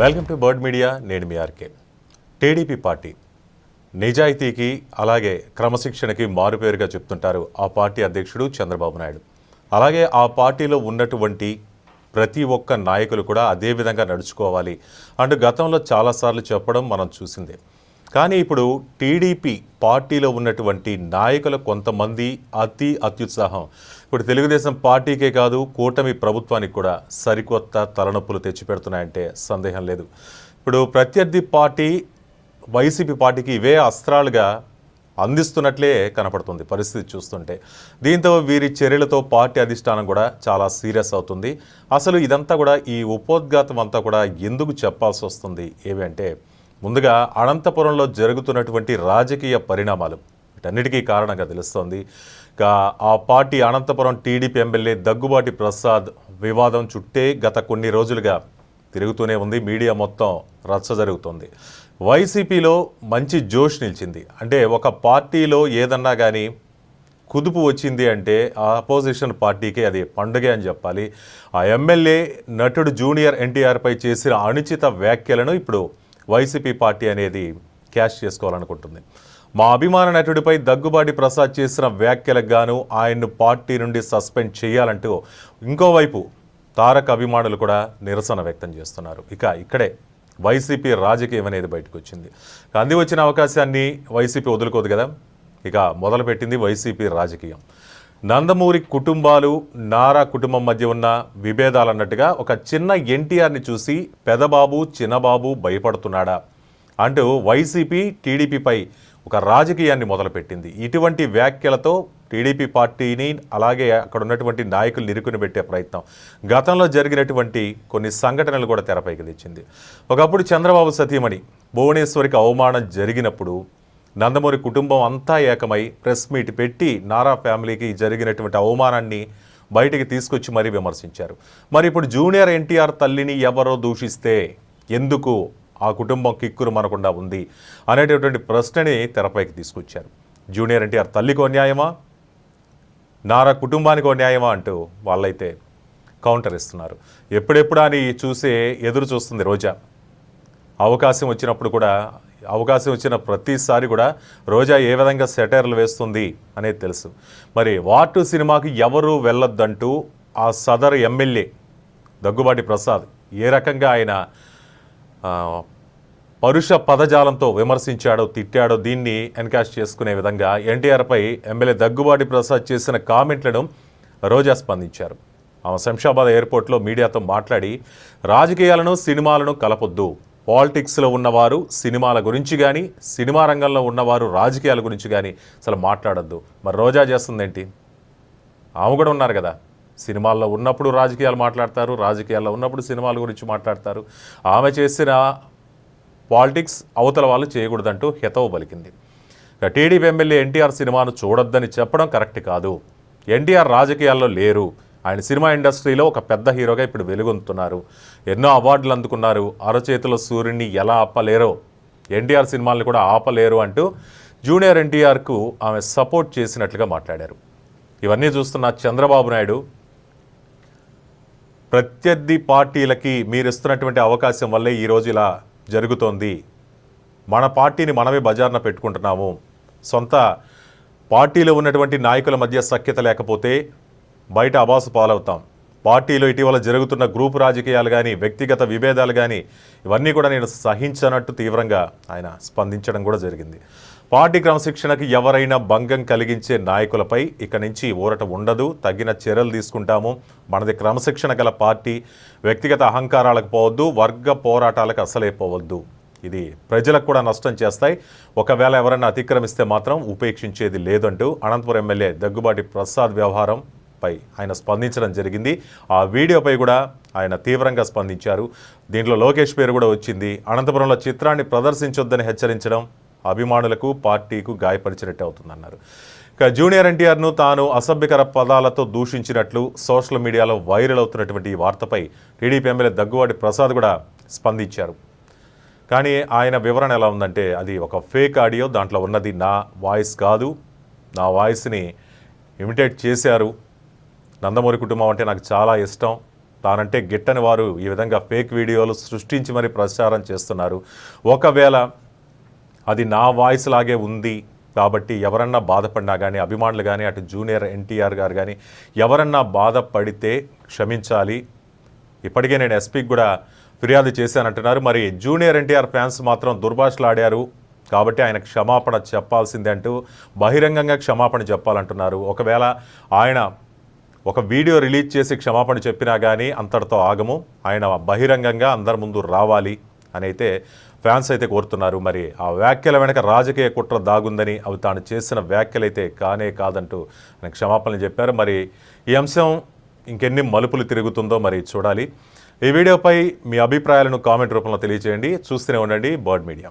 Welcome to bird media నేను మీ RK. TDP party నిజాయితీకి అలాగే క్రమశిక్షణకి మారుపేరుగా చెప్తుంటారు ఆ పార్టీ అధ్యక్షుడు చంద్రబాబు నాయుడు. అలాగే ఆ పార్టీలో ఉన్నటువంటి ప్రతి ఒక్క నాయకులు కూడా అదే విధంగా నడుచుకోవాలి. అంటూ గతంలో చాలాసార్లు చెప్పడం మనం చూసిందే. కానీ ఇప్పుడు టీడీపీ పార్టీలో ఉన్నటువంటి నాయకులు కొంతమంది అతి అత్యుత్సాహం. ఇప్పుడు తెలుగుదేశం పార్టీకే కాదు కూటమి ప్రభుత్వానికి కూడా సరికొత్త తలనొప్పులు తెచ్చిపెడుతున్నాయంటే సందేహం లేదు. ఇప్పుడు ప్రత్యర్థి పార్టీ వైసీపీ పార్టీకి ఇవే అస్త్రాలుగా అందిస్తున్నట్లే కనపడుతుంది పరిస్థితి చూస్తుంటే. దీంతో వీరి చర్యలతో పార్టీ అధిష్టానం కూడా చాలా సీరియస్ అవుతుంది. అసలు ఇదంతా కూడా ఈ ఉపోద్ఘాతం అంతా కూడా ఎందుకు చెప్పాల్సి వస్తుంది? ఏవి అంటే ముందుగా అనంతపురంలో జరుగుతున్నటువంటి రాజకీయ పరిణామాలు. వీటన్నిటికీ కారణంగా తెలుస్తోంది. ఇక ఆ party Anantapuram TDP MLA Daggubati Prasad వివాదం చుట్టే గత కొన్ని రోజులుగా తిరుగుతూనే ఉంది. మీడియా మొత్తం రచ్చ జరుగుతుంది. వైసీపీలో మంచి జోష్ నిలిచింది. అంటే ఒక పార్టీలో ఏదన్నా కానీ కుదుపు వచ్చింది అంటే ఆ అపోజిషన్ పార్టీకి అది పండుగే అని చెప్పాలి. ఆ ఎమ్మెల్యే నటుడు జూనియర్ ఎన్టీఆర్పై చేసిన అనుచిత వ్యాఖ్యలను ఇప్పుడు వైసీపీ పార్టీ అనేది క్యాష్ చేసుకోవాలనుకుంటుంది. మా అభిమాన నటుడిపై దగ్గుబాటి ప్రసాద్ చేసిన వ్యాఖ్యలకు గాను ఆయన్ను పార్టీ నుండి సస్పెండ్ చేయాలంటూ ఇంకోవైపు తారక్ అభిమానులు కూడా నిరసన వ్యక్తం చేస్తున్నారు. ఇక ఇక్కడే వైసీపీ రాజకీయం అనేది బయటకు వచ్చింది. అంది వచ్చిన అవకాశాన్ని వైసీపీ వదులుకోదు కదా? ఇక మొదలుపెట్టింది వైసీపీ రాజకీయం. నందమూరి కుటుంబాలు నారా కుటుంబం మధ్య ఉన్న విభేదాలు అన్నట్టుగా ఒక చిన్న ఎన్టీఆర్ని చూసి పెదబాబు చిన్నబాబు భయపడుతున్నాడా అంటూ వైసీపీ టీడీపీపై ఒక రాజకీయాన్ని మొదలుపెట్టింది. ఇటువంటి వ్యాఖ్యలతో టీడీపీ పార్టీని అలాగే అక్కడ ఉన్నటువంటి నాయకులు నిరుకుని పెట్టే ప్రయత్నం. గతంలో జరిగినటువంటి కొన్ని సంఘటనలు కూడా తెరపైకి తెచ్చింది. ఒకప్పుడు చంద్రబాబు సతీమణి భువనేశ్వరికి అవమానం జరిగినప్పుడు నందమూరి కుటుంబం అంతా ఏకమై ప్రెస్ మీట్ పెట్టి నారా ఫ్యామిలీకి జరిగినటువంటి అవమానాన్ని బయటికి తీసుకొచ్చి మరీ విమర్శించారు. మరి ఇప్పుడు జూనియర్ ఎన్టీఆర్ తల్లిని ఎవరో దూషిస్తే ఎందుకు ఆ కుటుంబం కిక్కురు మనకుండా ఉంది అనేటటువంటి ప్రశ్నని తెరపైకి తీసుకొచ్చారు. జూనియర్ ఎన్టీఆర్ తల్లికో న్యాయమా? నారా కుటుంబానికో న్యాయమా అంటూ వాళ్ళైతే కౌంటర్ ఇస్తున్నారు. ఎప్పుడెప్పుడు అని చూసే ఎదురు చూస్తుంది రోజా. అవకాశం వచ్చినప్పుడు కూడా అవకాశం వచ్చిన ప్రతిసారి కూడా రోజా ఏ విధంగా సెటైర్లు వేస్తుంది అనేది తెలుసు. మరి వాటు సినిమాకి ఎవరు వెళ్ళొద్దంటూ ఆ సదర్ ఎమ్మెల్యే దగ్గుబాటి ప్రసాద్ ఏ రకంగా ఆయన పరుష పదజాలంతో విమర్శించాడో తిట్టాడో దీన్ని ఎన్కాష్ చేసుకునే విధంగా ఎన్టీఆర్పై ఎమ్మెల్యే దగ్గుబాటి ప్రసాద్ చేసిన కామెంట్లను రోజా స్పందించారు. ఆమె శంషాబాద్ ఎయిర్పోర్ట్లో మీడియాతో మాట్లాడి రాజకీయాలను సినిమాలను కలపొద్దు. పాలిటిక్స్లో ఉన్నవారు సినిమాల గురించి కానీ సినిమా రంగంలో ఉన్నవారు రాజకీయాల గురించి కానీ అసలు మాట్లాడొద్దు. మరి రోజా చేస్తుందేంటి? ఆమె కూడా ఉన్నారు కదా. సినిమాల్లో ఉన్నప్పుడు రాజకీయాలు మాట్లాడతారు రాజకీయాల్లో ఉన్నప్పుడు సినిమాల గురించి మాట్లాడతారు. ఆమె చేసిన పాలిటిక్స్ అవతల వాళ్ళు చేయకూడదంటూ హితవు పలికింది. టీడీపీ ఎమ్మెల్యే ఎన్టీఆర్ సినిమాను చూడొద్దని చెప్పడం కరెక్ట్ కాదు. ఎన్టీఆర్ రాజకీయాల్లో లేరు. ఆయన సినిమా ఇండస్ట్రీలో ఒక పెద్ద హీరోగా ఇప్పుడు వెలుగొందుతున్నారు ఎన్నో అవార్డులు అందుకున్నారు. అరచేతిలో సూర్యుడిని ఎలా ఆపలేరో ఎన్టీఆర్ సినిమాల్ని కూడా ఆపలేరు అంటూ జూనియర్ ఎన్టీఆర్కు ఆమె సపోర్ట్ చేసినట్లుగా మాట్లాడారు. ఇవన్నీ చూస్తున్న చంద్రబాబు నాయుడు ప్రత్యర్థి పార్టీలకి మీరు ఇస్తున్నటువంటి అవకాశం వల్లే ఈరోజు ఇలా జరుగుతోంది. మన పార్టీని మనమే బజార్న పెట్టుకుంటున్నాము. సొంత పార్టీలో ఉన్నటువంటి నాయకుల మధ్య సఖ్యత లేకపోతే బయట అబాసు పాలవుతాం. పార్టీలో ఇటీవల జరుగుతున్న గ్రూప్ రాజకీయాలు కానీ వ్యక్తిగత విభేదాలు కానీ ఇవన్నీ కూడా నేను సహించనట్టు తీవ్రంగా ఆయన స్పందించడం కూడా జరిగింది. పార్టీ క్రమశిక్షణకు ఎవరైనా భంగం కలిగించే నాయకులపై ఇక నుంచి ఊరట ఉండదు. తగిన చర్యలు తీసుకుంటాము. మనది క్రమశిక్షణ గల పార్టీ. వ్యక్తిగత అహంకారాలకు పోవద్దు. వర్గ పోరాటాలకు అసలే పోవద్దు. ఇది ప్రజలకు కూడా నష్టం చేస్తాయి. ఒకవేళ ఎవరైనా అతిక్రమిస్తే మాత్రం ఉపేక్షించేది లేదంటూ అనంతపురం ఎమ్మెల్యే దగ్గుబాటి ప్రసాద్ వ్యవహారం పై ఆయన స్పందించడం జరిగింది. ఆ వీడియోపై కూడా ఆయన తీవ్రంగా స్పందించారు. దీంట్లో లోకేష్ పేరు కూడా వచ్చింది. అనంతపురంలో చిత్రాన్ని ప్రదర్శించొద్దని హెచ్చరించడం అభిమానులకు పార్టీకు గాయపరిచినట్టు అవుతుందన్నారు. ఇక జూనియర్ ఎన్టీఆర్ను తాను అసభ్యకర పదాలతో దూషించినట్లు సోషల్ మీడియాలో వైరల్ అవుతున్నటువంటి ఈ వార్తపై టీడీపీ ఎమ్మెల్యే దగ్గువాటి ప్రసాద్ కూడా స్పందించారు. కానీ ఆయన వివరణ ఎలా ఉందంటే అది ఒక ఫేక్ ఆడియో దాంట్లో ఉన్నది నా వాయిస్ కాదు. నా వాయిస్ని ఇమిటేట్ చేశారు. నందమూరి కుటుంబం అంటే నాకు చాలా ఇష్టం. తానంటే గిట్టని వారు ఈ విధంగా ఫేక్ వీడియోలు సృష్టించి మరి ప్రచారం చేస్తున్నారు. ఒకవేళ అది నా వాయిస్ లాగే ఉంది కాబట్టి ఎవరన్నా బాధపడినా కానీ అభిమానులు కానీ అటు జూనియర్ ఎన్టీఆర్ గారు కానీ ఎవరన్నా బాధపడితే క్షమించాలి. ఇప్పటికే నేను ఎస్పీకి కూడా ఫిర్యాదు చేశానంటున్నారు. మరి జూనియర్ ఎన్టీఆర్ ఫ్యాన్స్ మాత్రం దుర్భాషలాడారు కాబట్టి ఆయన క్షమాపణ చెప్పాల్సిందే అంటూ బహిరంగంగా క్షమాపణ చెప్పాలంటున్నారు. ఒకవేళ ఆయన ఒక వీడియో రిలీజ్ చేసి క్షమాపణ చెప్పినా కానీ అంతటితో ఆగము. ఆయన బహిరంగంగా అందరి ముందు రావాలి అని అయితే ఫ్యాన్స్ అయితే కోరుతున్నారు. మరి ఆ వ్యాఖ్యల వెనక రాజకీయ కుట్ర దాగుందని అవి తాను చేసిన వ్యాఖ్యలైతే కానే కాదంటూ ఆయన క్షమాపణలు చెప్పారు. మరి ఈ అంశం ఇంకెన్ని మలుపులు తిరుగుతుందో మరి చూడాలి. ఈ వీడియోపై మీ అభిప్రాయాలను కామెంట్ రూపంలో తెలియజేయండి చూస్తూనే ఉండండి బర్డ్ మీడియా.